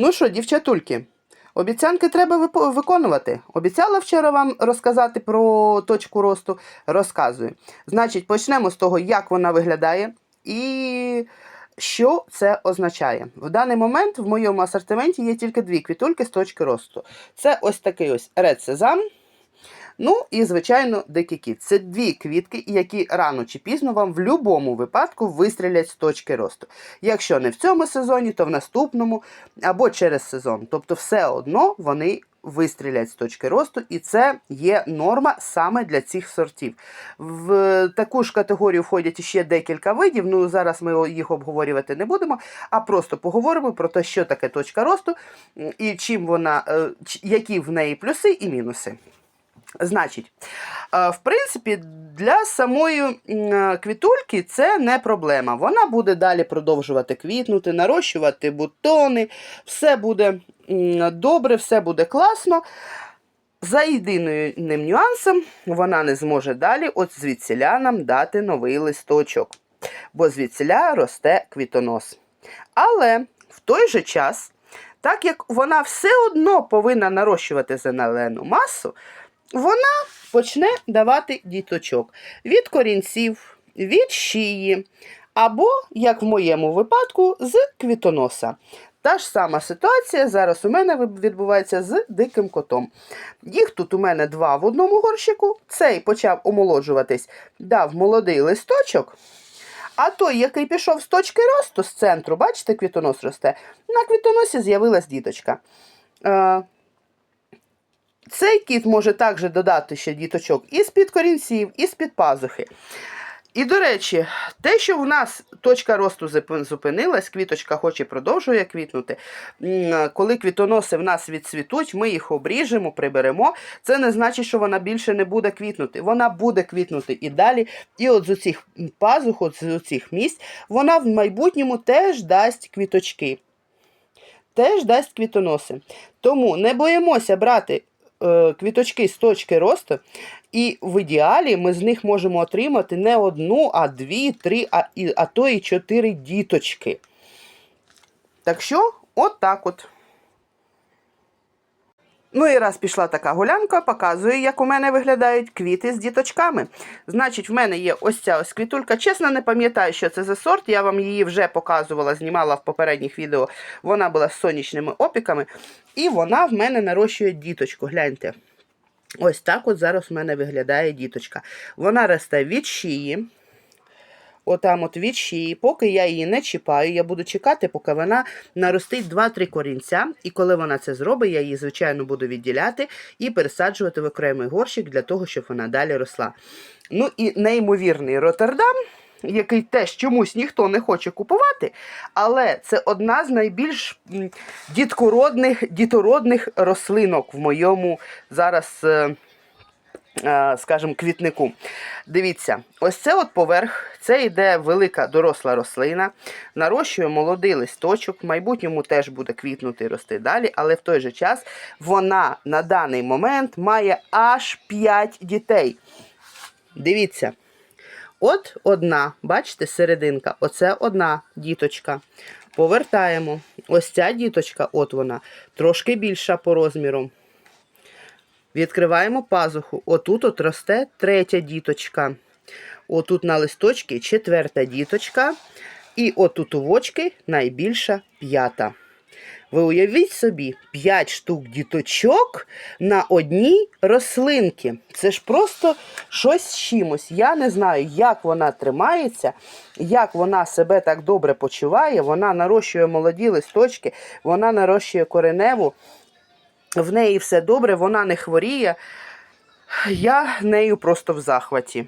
Ну що, дівчатульки, обіцянки треба виконувати. Обіцяла вчора вам розказати про точку росту. Розказую. Значить, почнемо з того, як вона виглядає і що це означає. В даний момент в моєму асортименті є тільки дві квітульки з точки росту. Це ось такий ось Red Sesame, Ну і, звичайно, дикі кіт. Це дві квітки, які рано чи пізно вам в будь-якому випадку вистрілять з точки росту. Якщо не в цьому сезоні, то в наступному або через сезон. Тобто, все одно вони вистрілять з точки росту, і це є норма саме для цих сортів. В таку ж категорію входять ще декілька видів. Ну зараз ми їх обговорювати не будемо, а просто поговоримо про те, що таке точка росту і чим вона, е, які в неї плюси і мінуси. Значить, е, в принципі, для самої е, квітульки це не проблема. Вона буде далі продовжувати квітнути, нарощувати бутони, все буде добре, все буде класно. За єдиним нюансом, вона не зможе далі от звідсіля нам дати новий листочок, бо звідсіля росте квітонос. Але в той же час, так як вона все одно повинна нарощувати зелену масу, вона почне давати діточок від корінців, від шиї, або, як в моєму випадку, з квітоноса. Та ж сама ситуація зараз у мене відбувається з диким котом. Їх тут у мене два в одному горщику. Цей почав омолоджуватись, дав молодий листочок. А той, який пішов з точки росту з центру, бачите, квітонос росте, на квітоносі з'явилась діточка. Цей кіт може також додати ще діточок із під корінців, і з-під пазухи. І, до речі, те, що в нас точка росту зупинилась, квіточка хоч і продовжує квітнути. Коли квітоноси в нас відцвітуть, ми їх обріжемо, приберемо. Це не значить, що вона більше не буде квітнути. Вона буде квітнути і далі. І от з оцих пазух, от з оцих місць, вона в майбутньому теж дасть квіточки. Теж дасть квітоноси. Тому не боїмося брати квіточки з точки росту, і в ідеалі ми з них можемо отримати не одну, а дві, три, а, а то і чотири діточки. Так що, от так от. Ну і раз пішла така гулянка, показую, як у мене виглядають квіти з діточками. Значить, в мене є ось ця ось квітулька. Чесно, не пам'ятаю, що це за сорт. Я вам її вже показувала, знімала в попередніх відео. Вона була з сонячними опіками. І вона в мене нарощує діточку. Гляньте. Ось так от зараз у мене виглядає діточка. Вона росте від шиї. Отам от від шиї, поки я її не чіпаю, я буду чекати, поки вона наростить 2-3 корінця. І коли вона це зробить, я її, звичайно, буду відділяти і пересаджувати в окремий горщик для того, щоб вона далі росла. Ну і неймовірний Роттердам, який теж чомусь ніхто не хоче купувати, але це одна з найбільш діткородних, дітородних рослинок в моєму зараз. Е, скажімо, квітнику. Дивіться, ось це от поверх, це йде велика доросла рослина, нарощує молодий листочок, в майбутньому теж буде квітнути і рости далі, але в той же час вона на даний момент має аж 5 дітей. Дивіться. От одна, бачите, серединка, оце одна діточка. Повертаємо. Ось ця діточка, от вона, трошки більша по розміру. Відкриваємо пазуху. Отут от росте третя діточка. Отут на листочки четверта діточка. І отут у вочки найбільша п'ята. Ви уявіть собі, 5 штук діточок на одній рослинці. Це ж просто щось з чимось. Я не знаю, як вона тримається, як вона себе так добре почуває. Вона нарощує молоді листочки, вона нарощує кореневу в неї все добре, вона не хворіє. Я нею просто в захваті.